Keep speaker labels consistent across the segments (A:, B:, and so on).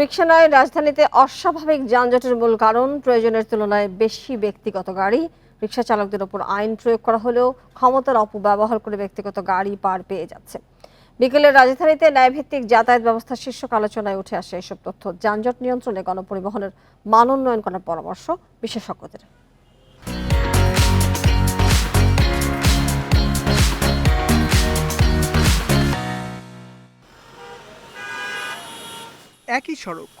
A: রিক্সা নয় রাজধানীতে অস্বাভাবিক যানজটের মূল কারণ, প্রয়োজনের তুলনায় বেশি ব্যক্তিগত গাড়ি। রিক্সা চালকদের ওপর আইন প্রয়োগ করা হলেও ক্ষমতার অপব্যবহার করে ব্যক্তিগত গাড়ি পার পেয়ে যাচ্ছে। বিকেলে রাজধানীতে ন্যায়ভিত্তিক যাতায়াত ব্যবস্থা শীর্ষক আলোচনায় উঠে আসে এসব তথ্য। যানজট নিয়ন্ত্রণে গণপরিবহনের মান উন্নয়ন করার পরামর্শ বিশেষজ্ঞদের।
B: একই সড়ক।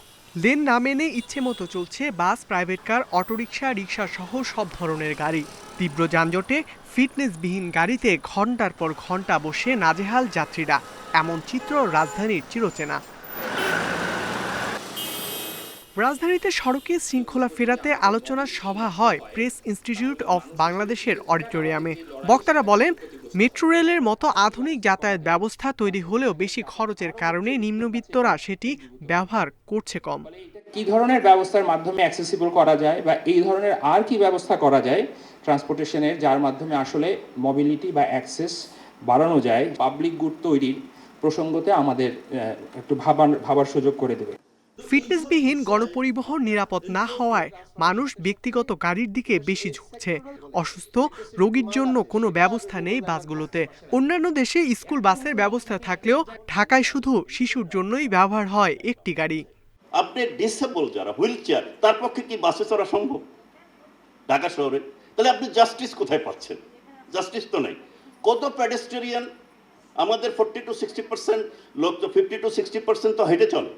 B: লেন না মেনে ইচ্ছে মতো চলছে বাস, প্রাইভেট কার, অটোরিকশা রিক্সা সহ সব ধরনের গাড়ি। তীব্র যানজটে ফিটনেসবিহীন গাড়িতে ঘণ্টার পর ঘণ্টা বসে নাজেহাল যাত্রীরা। এমন চিত্র রাজধানীর চিরচেনা। রাজধানীতে সড়কে শৃঙ্খলা ফেরাতে আলোচনা সভা হয় প্রেস ইনস্টিটিউট অফ বাংলাদেশের অডিটোরিয়ামে। বক্তারা বলেন মেট্রো রেলের মতো আধুনিক যাতায়াত ব্যবস্থা তৈরি হলেও বেশি খরচের কারণে নিম্নবিত্তরা সেটি ব্যবহার করছে কম।
C: কি ধরনের ব্যবস্থার মাধ্যমে অ্যাক্সেসিবল করা যায় বা এই ধরনের আর কি ব্যবস্থা করা যায় ট্রান্সপোর্টেশনের যার মাধ্যমে আসলে মোবিলিটি বা অ্যাক্সেস বাড়ানো যায় পাবলিক গুড তৈরির প্রসঙ্গতে আমাদের একটু ভাবার ভাবার সুযোগ করে দেবে।
B: ফিটনেসবিহীন গণপরিবহন নিরাপদ না হওয়ায় মানুষ ব্যক্তিগত গাড়ির দিকে বেশি ঝুঁকছে। অসুস্থ, রোগীর জন্য কোনো ব্যবস্থা নেই বাসগুলোতে। অন্যান্য দেশে স্কুল বাসের ব্যবস্থা থাকলেও ঢাকায় শুধু শিশুর জন্যই ব্যবহার হয় একটি গাড়ি।
D: আপনি ডিসেবল যারা হুইল চেয়ার তার পক্ষে কি বাসে চড়া সম্ভব? ঢাকা শহরে। তাহলে আপনি জাস্টিস কোথায় পাচ্ছেন? জাস্টিস তো নেই। কত প্যাডেস্টেরিয়ান আমাদের ফোর্টি টু সিক্সটি পার্সেন্ট লোক তো ফিফটি টু সিক্সটি পার্সেন্ট তো হেঁটে চলে।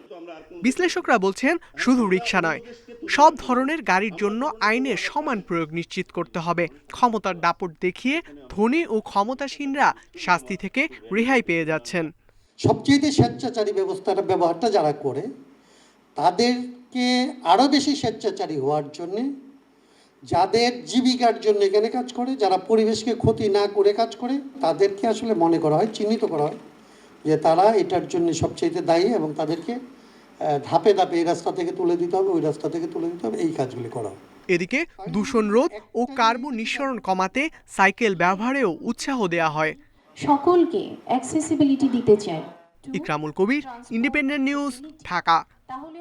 B: বিশ্লেষকরা বলছেন শুধু রিক্সা নয় সব ধরনের গাড়ির জন্য আইনের সমান প্রয়োগ নিশ্চিত করতে হবে। ক্ষমতার দাপট দেখিয়ে ধনী ও ক্ষমতাসীনরা শাস্তি থেকে রেহাই পেয়ে যাচ্ছেন।
E: সবচেয়ে স্বেচ্ছাচারী ব্যবস্থাটা ব্যবহারটা যারা করে তাদেরকে আরও বেশি স্বেচ্ছাচারী হওয়ার জন্যে যাদের জীবিকার জন্য এখানে কাজ করে যারা পরিবেশকে ক্ষতি না করে কাজ করে তাদেরকে আসলে মনে করা হয় চিহ্নিত করা হয় যে তারা এটার জন্য সবচেয়ে দায়ী এবং তাদেরকে ধাপে ধাপে এই রাস্তা থেকে তুলে দিতে হবে ওই রাস্তা থেকে তুলে দিতে হবে এই কাজগুলি করা হয়।
B: এদিকে দূষণ রোধ ও কার্বন নিঃসরণ কমাতে সাইকেল ব্যবহারেও উৎসাহ দেওয়া হয়।
F: সকলকে অ্যাক্সেসিবিলিটি দিতে চাই।
B: Ikramul Kabir independent news Dhaka.
F: তাহলে